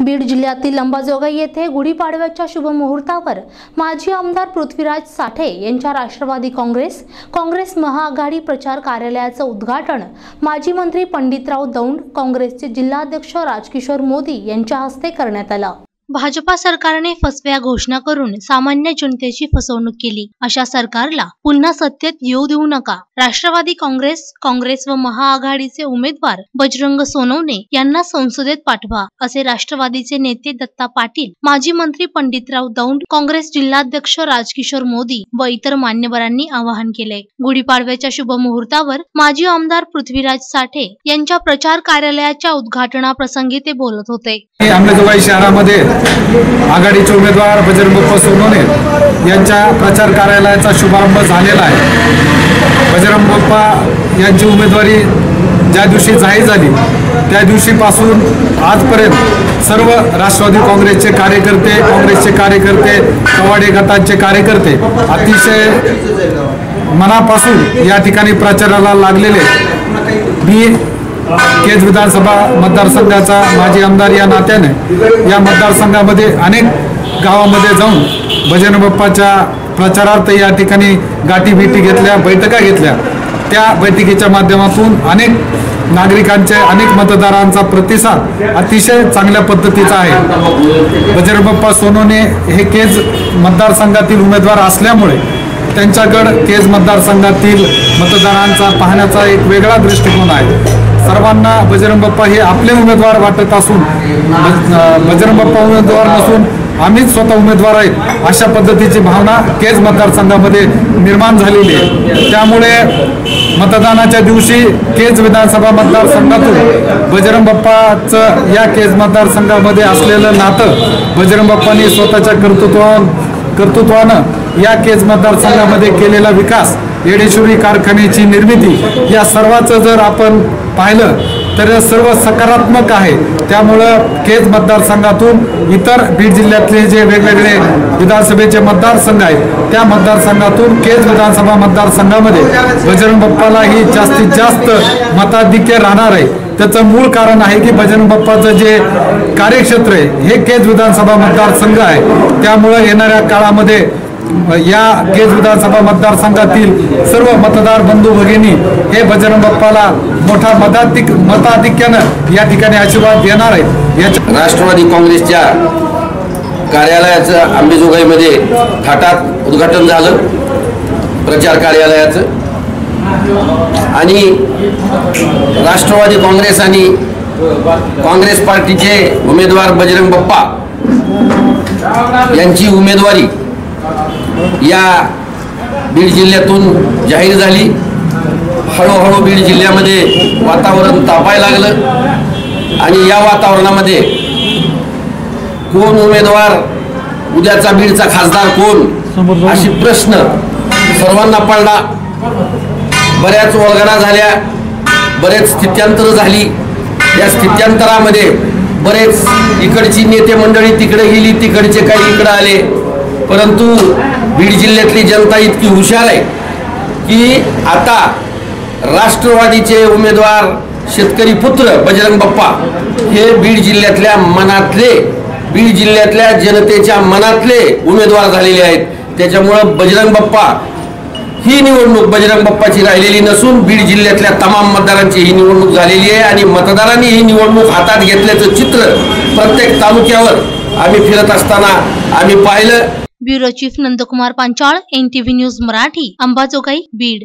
बीड जिल्ह्यातील अंबाजोगाई येथे गुढीपाडव्याच्या शुभमुहूर्तावर माजी आमदार पृथ्वीराज साठे यांच्या राष्ट्रवादी काँग्रेस काँग्रेस महाआघाडी प्रचार कार्यालयाचं उद्घाटन माजी मंत्री पंडितराव दौंड काँग्रेसचे जिल्हाध्यक्ष राजकिशोर मोदी यांच्या हस्ते करण्यात आलं. भाजपा सरकारने फसव्या घोषणा करून सामान्य जनतेची फसवणूक केली. अशा सरकारला पुन्हा सत्तेत येऊ देऊ नका. राष्ट्रवादी काँग्रेस काँग्रेस व महाआघाडीचे उमेदवार बजरंग सोनवणे यांना संसदेत पाठवा असे राष्ट्रवादीचे नेते दत्ता पाटील माजी मंत्री पंडितराव दौंड काँग्रेस जिल्हाध्यक्ष राजकिशोर मोदी व इतर मान्यवरांनी आवाहन केले. गुढीपाडव्याच्या शुभमुहूर्तावर माजी आमदार पृथ्वीराज साठे यांच्या प्रचार कार्यालयाच्या उद्घाटनाप्रसंगी ते बोलत होते. शहरामध्ये आघाडीचे उमेदवार बजरंग बाप्पा सोनवणे यांच्या प्रचार कार्यालयाचा शुभारंभ झालेला आहे. बजरंग बाप्पा यांची उमेदवारी ज्या दिवशी जाहीर झाली त्या दिवशीपासून आजपर्यंत सर्व राष्ट्रवादी काँग्रेसचे कार्यकर्ते काँग्रेसचे कार्यकर्ते कवाडे गटांचे कार्यकर्ते अतिशय मनापासून या ठिकाणी प्रचाराला लागलेले. मी केज विधानसभा मतदारसंघाचा माजी आमदार या नात्याने या मतदारसंघामध्ये अनेक गावामध्ये जाऊन भजन बाप्पाच्या प्रचारार्थ या ठिकाणी गाठीभेटी घेतल्या बैठका घेतल्या. त्या बैठकीच्या माध्यमातून अनेक नागरिकांचे अनेक मतदारांचा प्रतिसाद अतिशय चांगल्या पद्धतीचा आहे. बजरंग बाप्पा हे केज मतदारसंघातील उमेदवार असल्यामुळे त्यांच्याकडं केज मतदारसंघातील मतदारांचा पाहण्याचा एक वेगळा दृष्टिकोन आहे. सर्वांना बजरंग बाप्पा हे आपले उमेदवार वाटत असून बजरंग बाप्पा उमेदवार नसून आम्हीच स्वतः उमेदवार आहेत. अशा पद्धतीची भावना केज मतदारसंघामध्ये निर्माण झालेली आहे. त्यामुळे मतदानाच्या दिवशी केज विधानसभा मतदारसंघातून बजरंग बाप्पाचं या केज मतदारसंघामध्ये असलेलं नातं बजरंग बाप्पांनी स्वतःच्या कर्तृत्वावर कर्तृत्वानं या केज मतदारसंघामध्ये केलेला विकास येडेश्वरी कारखान्याची निर्मिती या सर्वाचं जर आपण पाहिलं तर सर्व सकारात्मक आहे. त्यामुळं केज मतदारसंघातून इतर बीड जिल्ह्यातले जे वेगवेगळे विधानसभेचे मतदारसंघ आहेत त्या मतदारसंघातून केज विधानसभा मतदारसंघामध्ये बजरंग बाप्पाला ही जास्तीत जास्त मताधिक्य राहणार आहे. त्याचं मूळ कारण आहे की बजरंग बाप्पाचं जे कार्यक्षेत्र आहे हे केज विधानसभा मतदारसंघ आहे. त्यामुळं येणाऱ्या काळामध्ये या केज विधानसभा मतदारसंघातील सर्व मतदार बंधू भगिनी हे बजरंग बाप्पाला मोठा मताधिक मताधिक्यानं या ठिकाणी आशीर्वाद देणार आहेत. याच्या राष्ट्रवादी काँग्रेसच्या कार्यालयाचं अंबेजोगाईमध्ये थाटात उद्घाटन झालं. प्रचार कार्यालयाचं. आणि राष्ट्रवादी काँग्रेस आणि काँग्रेस पार्टीचे उमेदवार बजरंग बाप्पा यांची उमेदवारी या बीड जिल्ह्यातून जाहीर झाली. हळूहळू बीड जिल्ह्यामध्ये वातावरण तापायला लागलं. आणि या वातावरणामध्ये कोण उमेदवार उद्याचा बीडचा खासदार कोण? अशी प्रश्न सर्वांना पडला. बऱ्याच वळगडा झाल्या बरेच स्थित्यांतर झाली. या स्थित्यांतरामध्ये बरेच इकडची नेते मंडळी तिकडे गेली तिकडचे काही इकडे आले. परंतु बीड जिल्ह्यातली जनता इतकी हुशार आहे की आता राष्ट्रवादीचे उमेदवार शेतकरी पुत्र बजरंग बाप्पा हे बीड जिल्ह्यातल्या मनातले बीड जिल्ह्यातल्या जनतेच्या मनातले उमेदवार झालेले आहेत. त्याच्यामुळं बजरंग बाप्पा ही निवडणूक बजरंग बाप्पाची राहिलेली नसून बीड जिल्ह्यातल्या तमाम मतदारांची ही निवडणूक झालेली आहे आणि मतदारांनी ही निवडणूक हातात घेतल्याचं चित्र प्रत्येक तालुक्यावर आम्ही फिरत असताना आम्ही पाहिलं. Bureau chief Nandkumar Panchal NTV news Marathi Ambajogai Beed.